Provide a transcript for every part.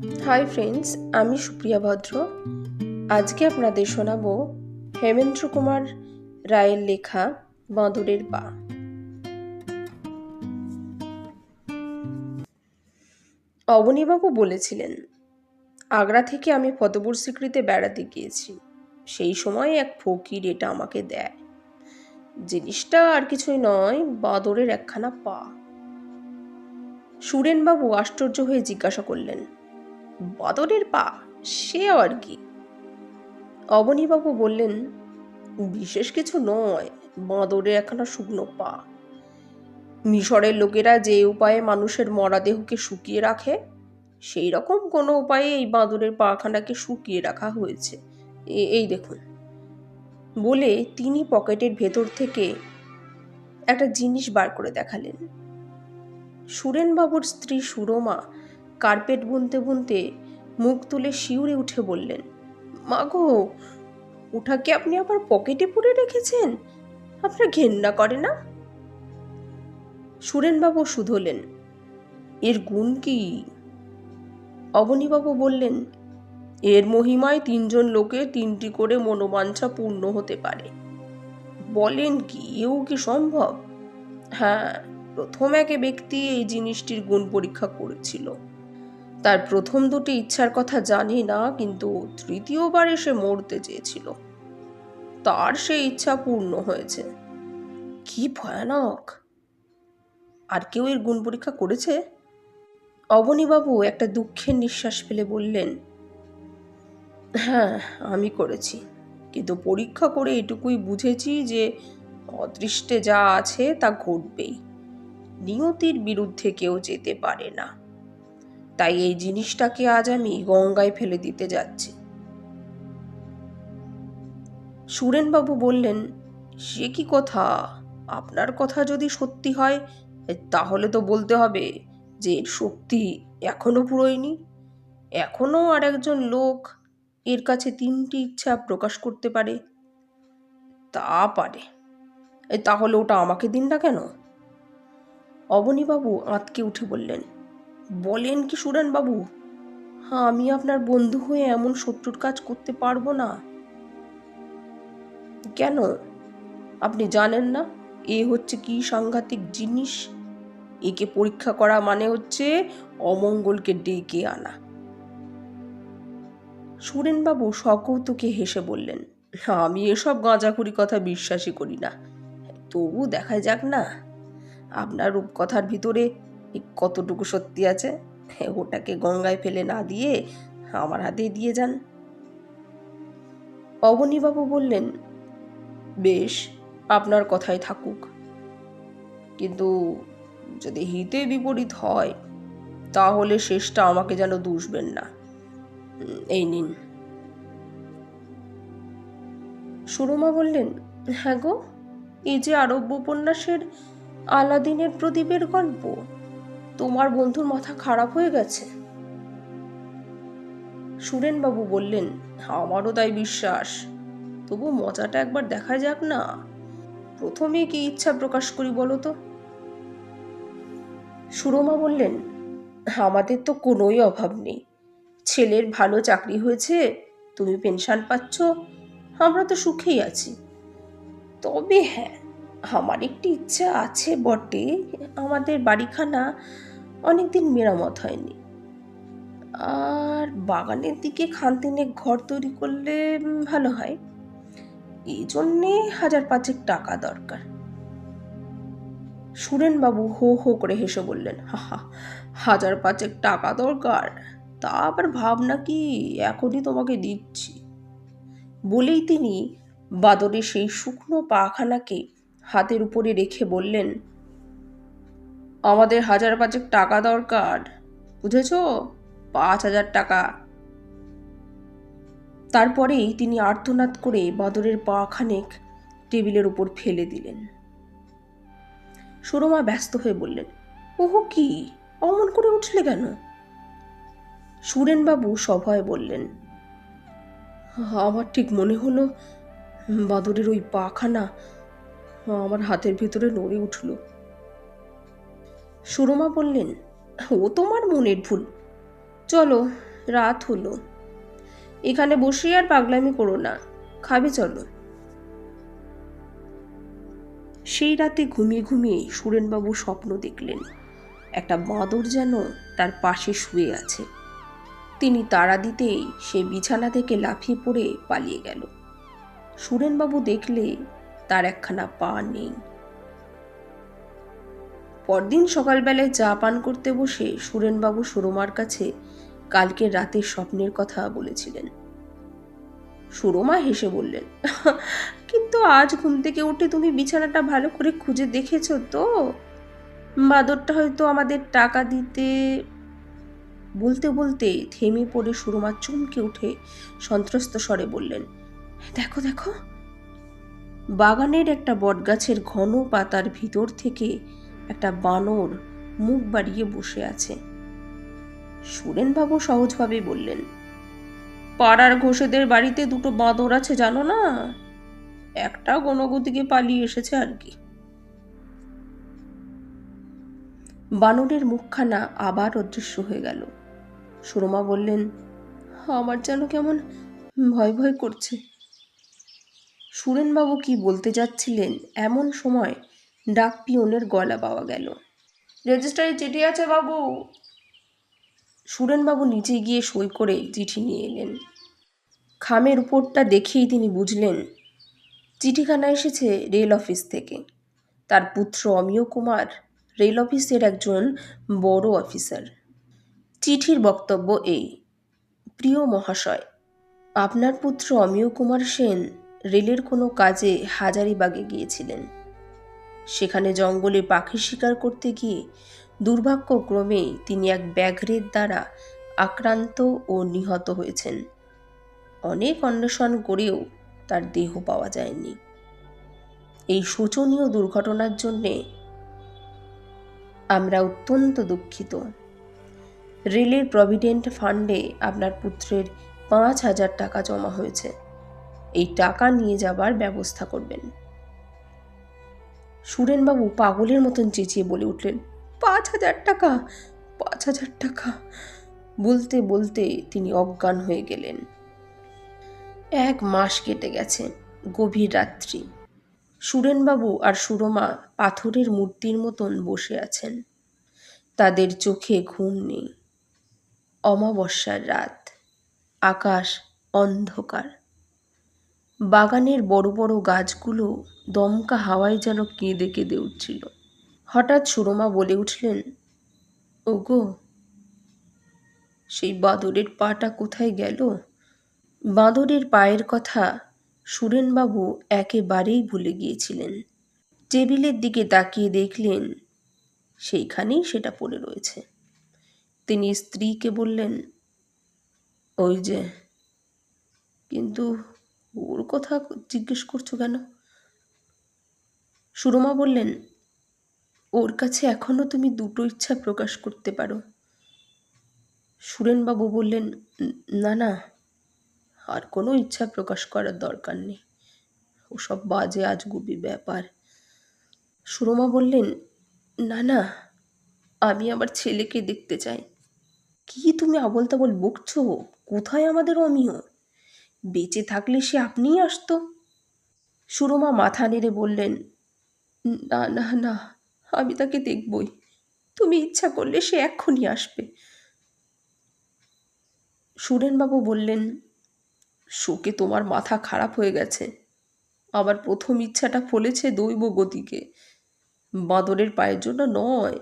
Hi friends আমি সুপ্রিয়া ভদ্র। আজকে আপনাদের শোনাবো হেমেন্দ্র কুমার রায়ের লেখা বাঁদরের পা। অবনীবাবু বলেছিলেন, আগ্রা থেকে আমি ফতেপুর সিক্রিতে বেড়াতে গিয়েছি। সেই সময় এক ফকির এটা আমাকে দেয়। জিনিসটা আর কিছুই নয়, বাঁদরের একখানা পা। সুরেনবাবু আশ্চর্য হয়ে জিজ্ঞাসা করলেন বাদরের পা, সে আর কি? অবনীবাবু বললেন, বিশেষ কিছু নয় বাঁদরের একখানা শুকনো পা। মিশরের লোকেরা যে উপায়ে মানুষের মরাদেহকে শুকিয়ে রাখে সেই রকম কোনো উপায়ে এই বাঁদরের পাখানাকে শুকিয়ে রাখা হয়েছে। এই দেখুন। বলে তিনি পকেটের ভেতর থেকে একটা জিনিস বার করে দেখালেন। সুরেনবাবুর স্ত্রী সুরমা কার্পেট বুনতে বুনতে মুখ তুলে শিউরে উঠে বললেন মাগো ওটাকে আপনি আবার পকেটে পুরে রেখেছেন? আপনার ঘেন্না করে না? সুরেনবাবু শুধলেন, এর গুণ কি? অবনীবাবু বললেন, এর মহিমায় তিনজন লোকে তিনটি করে মনোবাঞ্ছা পূর্ণ হতে পারে। বলেন কি, এও কি সম্ভব? হ্যাঁ প্রথম এক ব্যক্তি এই জিনিসটির গুণ পরীক্ষা করেছিল। তার প্রথম দুটি ইচ্ছার কথা জানি না, কিন্তু তৃতীয়বার এসে মরতে চেয়েছিল। তার সেই ইচ্ছা পূর্ণ হয়েছে। কি ভয়ানক! আর কেউ এর গুণ পরীক্ষা করেছে? অবনীবাবু একটা দুঃখের নিঃশ্বাস ফেলে বললেন হ্যাঁ আমি করেছি। কিন্তু পরীক্ষা করে এটুকুই বুঝেছি যে অদৃষ্টে যা আছে তা ঘটবেই। নিয়তির বিরুদ্ধে কেউ যেতে পারে না। তাই এই জিনিসটাকে আজ আমি গঙ্গায় ফেলে দিতে যাচ্ছি। সুরেনবাবু বললেন, সে কি কথা? আপনার কথা যদি সত্যি হয়, তাহলে তো বলতে হবে যে এর শক্তি এখনও পুরোয়নি। এখনও আর একজন লোক এর কাছে তিনটি ইচ্ছা প্রকাশ করতে পারে। তা পারে। তাহলে ওটা আমাকে দিন না কেন? অবনীবাবু আঁতকে উঠে বললেন বলেন কি সুরেনবাবু? হ্যাঁ আমি আপনার বন্ধু হয়ে এমন শত্রুর কাজ করতে পারব না। কেন? আপনি জানেন না? এ হচ্ছে কি সাংঘাতিক জিনিস? একে পরীক্ষা করা মানে হচ্ছে অমঙ্গলকে ডেকে আনা। সুরেনবাবু সকৌতুকে হেসে বললেন, আমি এসব গাঁজাখুরি কথা বিশ্বাসই করি না। তবু দেখা যাক না। আপনার রূপকথার ভিতরে কতটুকু সত্যি আছে? ওটাকে গঙ্গায় ফেলে না দিয়ে আমার হাতে দিয়ে যান। অবনীবাবু বললেন, বেশ, আপনার কথাই থাকুক। কিন্তু যদি হিতে বিপরীত হয়, তাহলে শেষটা আমাকে যেন দুষবেন না। এই নিন। সুরমা বললেন হ্যাঁ গো, এই যে আরব্য উপন্যাসের আলাদিনের প্রদীপের গল্প তোমার বন্ধুর মাথা খারাপ হয়ে গেছে? সুরেনবাবু বললেন, আমারও তাই বিশ্বাস। তবু মজাটা একবার দেখা যাক না। প্রথমে কি ইচ্ছা প্রকাশ করি বলো তো? সুরমা বললেন, আমাদের তো কোনোই অভাব নেই। ছেলের ভালো চাকরি হয়েছে, তুমি পেনশন পাচ্ছ, আমরা তো সুখেই আছি। তবে হ্যাঁ আমার একটি ইচ্ছা আছে বটে, আমাদের বাড়িখানা অনেকদিন মেরামত হয়নি। আর বাগানের দিকে খানতিনে ঘর তৈরি করলে ভালো হয়। এই জন্যে হাজার পাঁচেক টাকা দরকার। সুরেনবাবু হো হো করে হেসে বললেন হাহা হাজার পাঁচেক টাকা দরকার? তা আবার ভাবনা কি? এখনই তোমাকে দিচ্ছি। বলেই তিনি বাদরে সেই শুকনো পাখানাকে হাতের উপরে রেখে বললেন আমাদের হাজার পাঁচেক টাকা দরকার, বুঝেছ? পাঁচ হাজার টাকা। তারপরেই তিনি আর্তনাদ করে বাদরের পা খানেক টেবিলের উপর ফেলে দিলেন। সুরমা ব্যস্ত হয়ে বললেন, ওহো কি, অমন করে উঠলে কেন? সুরেনবাবু সভায় বললেন, আমার ঠিক মনে হলো, বাদরের ওই পাখানা আমার হাতের ভিতরে নড়ে উঠল। সুরমা বললেন, ও তোমার মনের ভুল। চলো, রাত হলো। এখানে বসে আর পাগলামি করো না। খাবে চলো। সেই রাতে ঘুমিয়ে ঘুমিয়ে সুরেনবাবু স্বপ্ন দেখলেন। একটা বাঁদর যেন তার পাশে শুয়ে আছে। তিনি তাড়া দিতেই সে বিছানা থেকে লাফিয়ে পড়ে পালিয়ে গেল। সুরেনবাবু দেখলে তার একখানা পা নেই। পরদিন সকালবেলায় চা পান করতে বসে সুরেনবাবু সুরমার কাছে কালকে রাতের স্বপ্নের কথা বলেছিলেন। সুরমা হেসে বললেন, কিন্তু আজ ঘুম থেকে উঠে তুমি বিছানাটা ভালো করে খুঁজে দেখেছ তো? বাদরটা হয়তো আমাদের টাকা দিতে বলতে বলতে থেমে পড়ে সুরমা চমকে উঠে সন্ত্রস্ত স্বরে বললেন, দেখো দেখো। বাগানের একটা বটগাছের ঘন পাতার ভিতর থেকে একটা বানর মুখ বাড়িয়ে বসে আছে। সুরেনবাবু সহজভাবে বললেন, পাড়ার ঘোষেদের বাড়িতে দুটো বাঁদর আছে, জানো না? একটা গণগতিকে পালিয়ে এসেছে আর কি। বানরের মুখখানা আবার অদৃশ্য হয়ে গেল। সুরমা বললেন, আমার যেন কেমন ভয় ভয় করছে। সুরেনবাবু কি বলতে যাচ্ছিলেন এমন সময় ডাক পিয়নের গলা পাওয়া গেল। রেজিস্টারে চিঠি আছে বাবু? সুরেনবাবু নিচে গিয়ে সই করে চিঠি নিয়ে এলেন। খামের উপরটা দেখেই তিনি বুঝলেন, চিঠিখানা এসেছে রেল অফিস থেকে। তার পুত্র অমিয় কুমার রেল অফিসের একজন বড় অফিসার। চিঠির বক্তব্য এই, প্রিয় মহাশয়, আপনার পুত্র অমিয় কুমার সেন রেলের কোনো কাজে হাজারিবাগে গিয়েছিলেন। সেখানে জঙ্গলে পাখি শিকার করতে গিয়ে দুর্ভাগ্যক্রমে তিনি এক ব্যাঘ্রের দ্বারা আক্রান্ত ও নিহত হয়েছেন। অনেক অন্বেষণ করেও তার দেহ পাওয়া যায়নি। এই শোচনীয় দুর্ঘটনার জন্যে আমরা অত্যন্ত দুঃখিত। রেলের প্রভিডেন্ট ফান্ডে আপনার পুত্রের পাঁচ হাজার টাকা জমা হয়েছে। এই টাকা নিয়ে যাবার ব্যবস্থা করবেন। সুরেনবাবু পাগলের মতন চেঁচিয়ে বলে উঠলেন, পাঁচ হাজার টাকা, পাঁচ হাজার টাকা। বলতে বলতে তিনি অজ্ঞান হয়ে গেলেন। এক মাস কেটে গেছে, গভীর রাত্রি। সুরেনবাবু আর সুরমা পাথরের মূর্তির মতন বসে আছেন। তাদের চোখে ঘুম নেই। অমাবস্যার রাত, আকাশ অন্ধকার। বাগানের বড় বড় গাছগুলো দমকা হাওয়ায় যেন কেঁদে কেঁদে উঠছিল। হঠাৎ সুরমা বলে উঠলেন, ওগো, সেই বাঁদরের পাটা কোথায় গেল? বাঁদরের পায়ের কথা সুরেনবাবু একেবারেই ভুলে গিয়েছিলেন। টেবিলের দিকে তাকিয়ে দেখলেন, সেইখানেই সেটা পড়ে রয়েছে। তিনি স্ত্রীকে বললেন, ওই যে, কিন্তু ওর কথা জিজ্ঞেস করছ কেন? সুরমা বললেন, ওর কাছে এখনও তুমি দুটো ইচ্ছা প্রকাশ করতে পারো। সুরেনবাবু বললেন, না না, আর কোনো ইচ্ছা প্রকাশ করার দরকার নেই। ওসব বাজে, আজগুবি ব্যাপার। সুরমা বললেন, না না, আমি আমার ছেলেকে দেখতে চাই। কি তুমি আবল তাবল বকছো? কোথায় আমাদের অমিয় বেঁচে থাকলে সে আপনিই আসতো। সুরমা মাথা নেড়ে বললেন, না না না, আমি তাকে দেখবই। তুমি ইচ্ছা করলে সে এক্ষুনি আসবে। সুরেনবাবু বললেন, শোকে তোমার মাথা খারাপ হয়ে গেছে। আবার প্রথম ইচ্ছাটা ফলেছে দৈব গতিকে। বাঁদরের পায়ের জন্য নয়,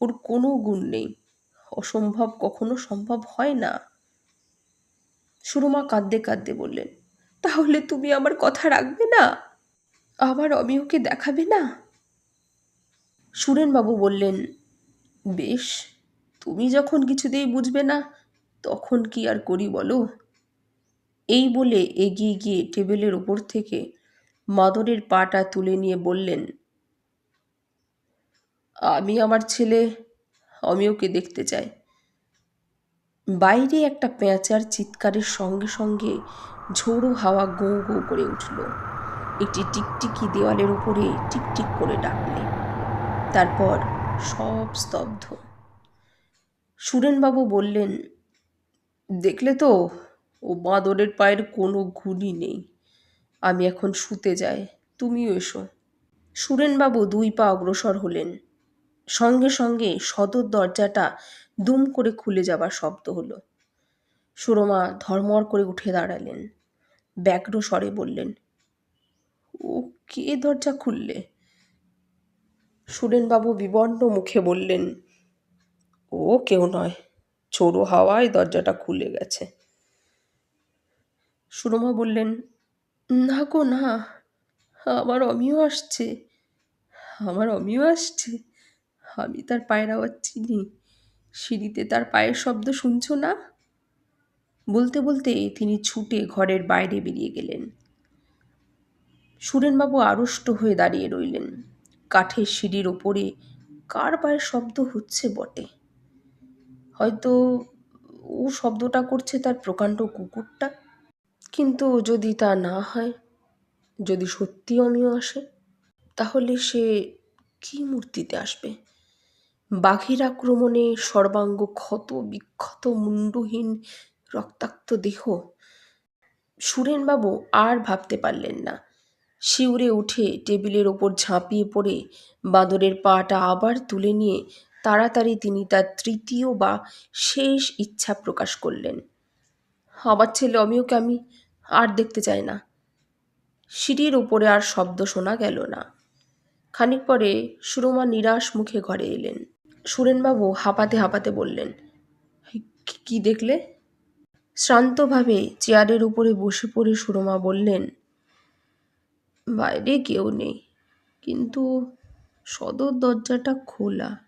ওর কোনো গুণ নেই। অসম্ভব কখনো সম্ভব হয় না। সুরমা কাঁদতে কাঁদতে বললেন, তাহলে তুমি আমার কথা রাখবে না? আবার অমিয়কে দেখাবে না? সুরেনবাবু বললেন, বেশ, তুমি যখন কিছুতেই বুঝবে না, তখন কি আর করি বলো? এই বলে এগিয়ে গিয়ে টেবিলের ওপর থেকে মাদরের পাটা তুলে নিয়ে বললেন, আমি আমার ছেলে অমিয়কে দেখতে চাই। বাইরে একটা পেঁচার চিৎকারের সঙ্গে সঙ্গে ঝোড়ো হাওয়া গো গো করে উঠল। একটি টিকটিকি দেওয়ালের উপরে টিকটিক করে ডাকলে। তারপর সব স্তব্ধ। সুরেনবাবু বললেন, দেখলে তো, ও বাঁদরের পায়ের কোনো গুণই নেই। আমি এখন শুতে যাই, তুমিও এসো। সুরেনবাবু দুই পা অগ্রসর হলেন। সঙ্গে সঙ্গে সদর দরজাটা দুম করে খুলে যাবার শব্দ হলো। সুরমা ধর্মর করে উঠে দাঁড়ালেন। ব্যগ্র স্বরে বললেন, ও কে দরজা খুললে? সুরেনবাবু বিবর্ণ মুখে বললেন, ও কেউ নয়, চোরো হাওয়ায় দরজাটা খুলে গেছে। সুরমা বললেন, না গো, না, আমার অমিও আসছে, আমার অমিও আসছে, আমি তার পায়ের আওয়াজ চিনি। সিঁড়িতে তার পায়ের শব্দ শুনছো না? বলতে বলতে তিনি ছুটে ঘরের বাইরে বেরিয়ে গেলেন। সুরেনবাবু আড়ষ্ট হয়ে দাঁড়িয়ে রইলেন। কাঠের সিঁড়ির ওপরে কার পায়ের শব্দ হচ্ছে বটে? হয়তো ও শব্দটা করছে তার প্রকাণ্ড কুকুরটা। কিন্তু যদি তা না হয়, যদি সত্যি অমিয় আসে, তাহলে সে কি মূর্তিতে আসবে? বাঘের আক্রমণে সর্বাঙ্গ ক্ষত, বিক্ষত, মুন্ডহীন, রক্তাক্ত দেহ। সুরেনবাবু আর ভাবতে পারলেন না। শিউরে উঠে টেবিলের ওপর ঝাঁপিয়ে পড়ে বাঁদরের পাটা আবার তুলে নিয়ে তাড়াতাড়ি তিনি তার তৃতীয় বা শেষ ইচ্ছা প্রকাশ করলেন। আমার ছেলে অমিয়কে আমি আর দেখতে চাই না। সিঁড়ির ওপরে আর শব্দ শোনা গেল না। খানিক পরে সুরমা নিরাশ মুখে ঘরে এলেন। সুরেনবাবু হাঁপাতে হাঁপাতে বললেন, "কি- দেখলে? শ্রান্তভাবে চেয়ারের উপরে বসে পড়ে সুরমা বললেন, বাইরে কেউ নেই, কিন্তু সদর দরজাটা খোলা।